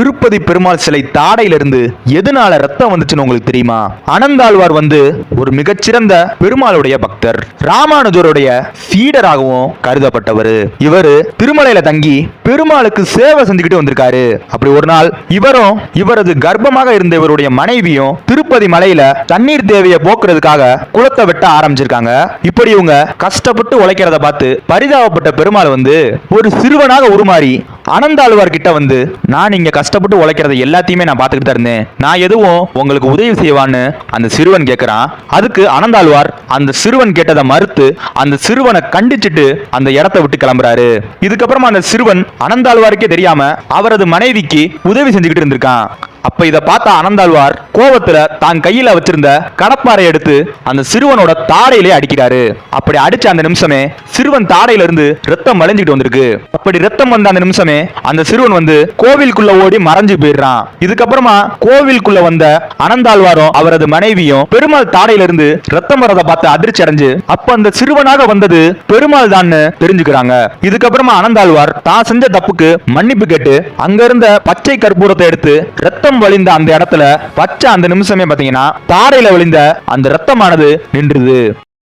திருப்பதி பெருமாள் சிலை தாடையிலிருந்து எதனால ரத்தம் வந்துச்சுன்னு உங்களுக்கு தெரியுமா? அனந்தாழ்வார் வந்து ஒரு மிகச்சிறந்த பெருமாளுடைய பக்தர் ராமானுஜருடைய சீடராகவும் கருதப்பட்டவர். இவரு திருமலையில தங்கி பெருமாளுக்கு சேவை செஞ்சுக்கிட்டு வந்திருக்காரு. அப்படி ஒரு நாள் இவரும் இவரது கர்ப்பமாக இருந்த இவருடைய மனைவியும் திருப்பதி மலையில தண்ணீர் தேவையை போக்குறதுக்காக குளத்தை வெட்ட ஆரம்பிச்சிருக்காங்க. இப்படி இவங்க கஷ்டப்பட்டு உழைக்கிறத பார்த்து பரிதாபப்பட்ட பெருமாள் வந்து ஒரு சிறுவனாக உருமாறி அனந்தாழ்வார் கிட்ட வந்து நான் இங்க கஷ்டப்பட்டு உழைக்கிறத எல்லாத்தையுமே நான் பார்த்துக்கிட்டு தான் இருந்தேன். நான் எதுவும் உங்களுக்கு உதவி செய்வான்னு அந்த சிறுவன் கேட்கிறான் அதுக்கு அனந்தாழ்வார் அந்த சிறுவன் கேட்டதை மறுத்து அந்த சிறுவனை கண்டிச்சிட்டு அந்த இடத்தை விட்டு கிளம்புறாரு. இதுக்கப்புறமா அந்த சிறுவன் அனந்தாழ்வாருக்கே தெரியாம அவரது மனைவிக்கு உதவி செஞ்சுக்கிட்டு இருந்திருக்கான். அப்ப இதை பார்த்த அனந்தாழ்வார் கோவத்துல தான் கையில வச்சிருந்த கடப்பாறை எடுத்து அந்த சிறுவனோட தாடையிலே அடிக்கிறாரு. அப்படி அடிச்ச அந்த நிமிஷமே சிறுவன் தாடையில இருந்து ரத்தம் வளைஞ்சிட்டு வந்திருக்கு. அப்படி ரத்தம் வந்த அந்த நிமிஷமே அந்த சிறுவன் வந்து கோவிலுக்குள்ள ஓடி மறைஞ்சு போயிடுறான். இதுக்கப்புறமா கோவிலுக்குள்ள வந்த அனந்தாழ்வாரும் அவரது மனைவியும் பெருமாள் தாடையில இருந்து ரத்தம் வரதை பார்த்து அதிர்ச்சி அடைஞ்சு அப்ப அந்த சிறுவனாக வந்தது பெருமாள் தான் தெரிஞ்சுக்கிறாங்க. இதுக்கப்புறமா அனந்தாழ்வார் தான் செஞ்ச தப்புக்கு மன்னிப்பு கேட்டு அங்க இருந்த பச்சை கற்பூரத்தை எடுத்து ரத்தம் வழிந்த அந்த இடத்துல பச்சை அந்த நிமிஷமே பாத்தீங்கன்னா தாரையில வழிந்த அந்த ரத்தமானது நின்றுது.